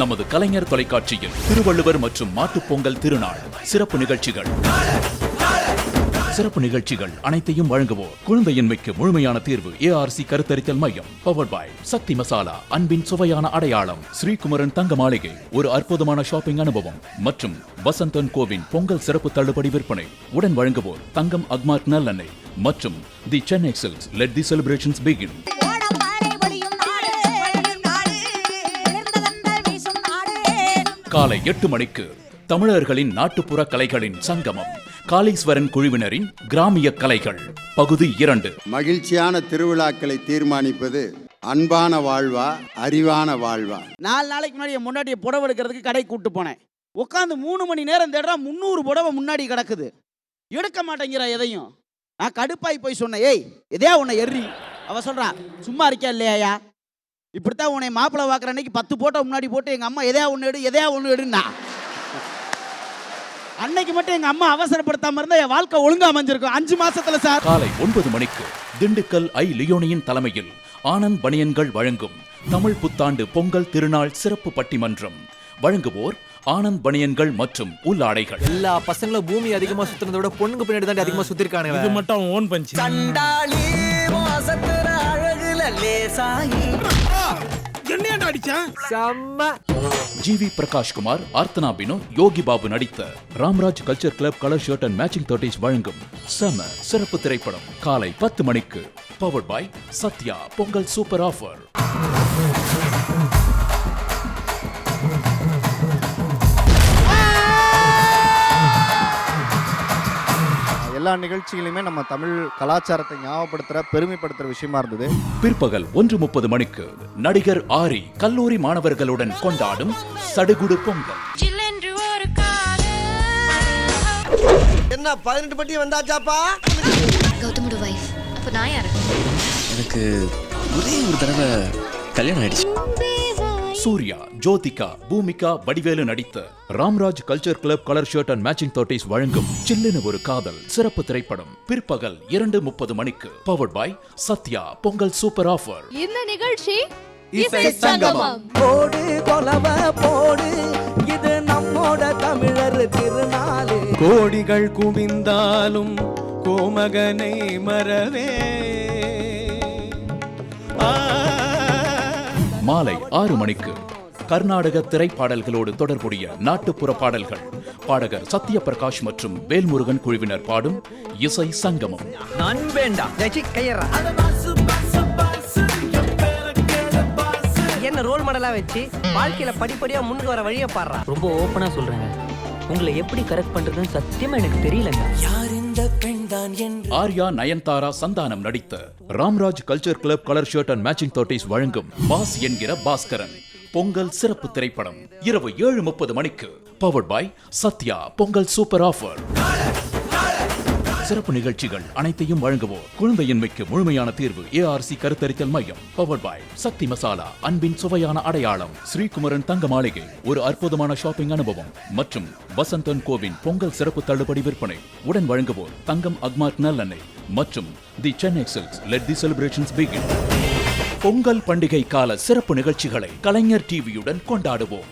நமது கலைஞர் தொலைக்காட்சியில் திருவள்ளுவர் மற்றும் மாட்டுப்பொங்கல் திருநாள். சிறப்பு நிகழ்ச்சிகள். சிறப்பு நிகழ்ச்சிகள் அனைத்தையும் வழங்குவோர் குழந்தையின்மைக்கு முழுமையான தீர்வு ஏஆர்சி கருத்தரித்தல் மையம் பவர் பாய் சக்தி மசாலா அன்பின் சுவையான அடையாளம் ஸ்ரீகுமரன் தங்க மாளிகை ஒரு அற்புதமான ஷாப்பிங் அனுபவம் மற்றும் வசந்தன் கோவின் பொங்கல் சிறப்பு தள்ளுபடி விற்பனை. உடன் வழங்குவோர் தங்கம் அக்மார்க் நல்லெண்ணெய் மற்றும் the Chennai silks let the celebrations begin காலை எட்டு மணிக்கு தமிழர்களின் நாட்டுப்புற கலைகளின் சங்கமம் காளீஸ்வரன் குழுவினரின் கிராமிய கலைகள் பகுதி இரண்டு. மகிழ்ச்சியான திருவிழாக்களை தீர்மானிப்பது அன்பான வாழ்வா அறிவான வாழ்வா? நாலு நாளைக்கு முன்னாடி என் முன்னாடி புடவை எடுக்கிறதுக்கு கடைக்கு கூட்டு போனேன். உட்காந்து மூணு மணி நேரம் தேடுறா முந்நூறு புடவை முன்னாடி கிடக்குது. எடுக்க மாட்டேங்கிற எதையும். நான் கடுப்பாய் போய் சொன்னேன் ஏய் எதையா உன்னை எர்ரி அவ சொல்றா சும்மா இருக்கியா இல்லையா இப்படித்தான் உன்னை மாப்பிள்ளை பார்க்குற அன்னைக்கு பத்து போட்டோ முன்னாடி போட்டு எங்கள் அம்மா எதையா ஒன்று எடு எதையா ஒன்று எடுன்னா? அன்னைக்கு மட்டும் எங்கள் அம்மா அவசரப்படுத்தாம இருந்தா என் வாழ்க்கை ஒழுங்கா அமைஞ்சிருக்கும். அஞ்சு மாசத்துல சார். காலை ஒன்பது மணிக்கு திண்டுக்கல் ஐ லியோனியின் தலைமையில் ஆனந்த் பனியன்கள் வழங்கும் தமிழ் புத்தாண்டு பொங்கல் திருநாள் சிறப்பு பட்டிமன்றம். வழங்குவோர் ஆனந்த் பனியன்கள் மற்றும் உள்ளாடைகள் எல்லா பசங்களும் பூமி அதிகமா சுத்துறத விட பொண்ணுங்க பின்னாடி தான் அதிகமா சுத்திருக்கானுங்க இது மட்டும் ஓன் பஞ்ச். லேசாயி என்னையாண்டா அடிச்சான்? செம்ம. ஜி வி பிரகாஷ்குமார் அர்த்தனா பினோ யோகி பாபு நடித்த Ramraj culture club colour shirt and matching dhotis வழங்கும் செம சிறப்பு திரைப்படம். காலை பத்து மணிக்கு powered by Sathya Pongal super offer. எல்லா நிகழ்ச்சிகளையுமே நம்ம தமிழ் கலாச்சாரத்தை ஞாபகப்படுத்துற பெருமைப்படுத்துற விஷயமா இருந்தது. பிற்பகல் ஒன்று முப்பது மணிக்கு நடிகர் ஆரி கல்லூரி மாணவர்களுடன் கொண்டாடும் சடுகுடு பொங்கல். என்ன பதினெட்டு பட்டி வந்தாச்சாப்பா? கௌதமோட வைஃப் அப்போ நான் யாரு? எனக்கு ஒரே ஒரு தடவை கல்யாணம் ஆயிடுச்சு. சூர்யா ஜோதிகா பூமிகா வடிவேலு நடித்த Ramraj culture club colour shirt and matching dhotis வழங்கும் சில்லுன்னு ஒரு காதல் சிறப்பு திரைப்படம். பிற்பகல் இரண்டு முப்பது மணிக்கு powered by Sathya Pongal super offer இந்த நிகழ்ச்சி இசை சங்கமம். போடு கொலவ போடு. இது நம்மோட தமிழர் திருநாளு. கோடிகள் குவிந்தாலும் கோமகனை மறவே. மாலை ஆறு மணிக்கு கர்நாடக திரைப்பாடல்களோடு தொடர்புடைய நாட்டுப்புற பாடல்கள். பாடகர் சத்ய பிரகாஷ் மற்றும் வேல்முருகன் குழுவினர் பாடும் இசை சங்கமம். என்ன ரோல் மாடலா வச்சு வாழ்க்கையில படிப்படியா முன்னுக்கு வர வழியை பாடுறா? ரொம்ப ஓப்பனா சொல்றேங்க. உங்களை எப்படி கரெக்ட் பண்றதுன்னு சத்தியமா எனக்கு தெரியலங்க. யார் என் ஆர்யா நயன்தாரா சந்தானம் நடித்த Ramraj culture club colour shirt and matching dhotis வழங்கும் பாஸ் என்கிற பாஸ்கரன். பொங்கல் சிறப்பு திரைப்படம். இரவு ஏழு முப்பது மணிக்கு. Powered by Sathya Pongal super offer. சிறப்பு நிகழ்ச்சிகள் அனைத்தையும் வழங்குவோர் குழந்தையின்மைக்கு முழுமையான தீர்வு ஏஆர்சி கருத்தரித்தல் மையம் பவர் பாய் சக்தி மசாலா அன்பின் சுவையான அடையாளம் ஸ்ரீகுமரன் தங்க மாளிகை ஒரு அற்புதமான ஷாப்பிங் அனுபவம் மற்றும் வசந்தன் கோவின் பொங்கல் சிறப்பு தள்ளுபடி விற்பனை. உடன் வழங்குவோர் தங்கம் அக்மார்க் நல்லெண்ணெய் மற்றும் the Chennai silks. Let the celebrations begin Pongal பண்டிகை கால சிறப்பு நிகழ்ச்சிகளை கலைஞர் டிவியுடன் கொண்டாடுவோம்.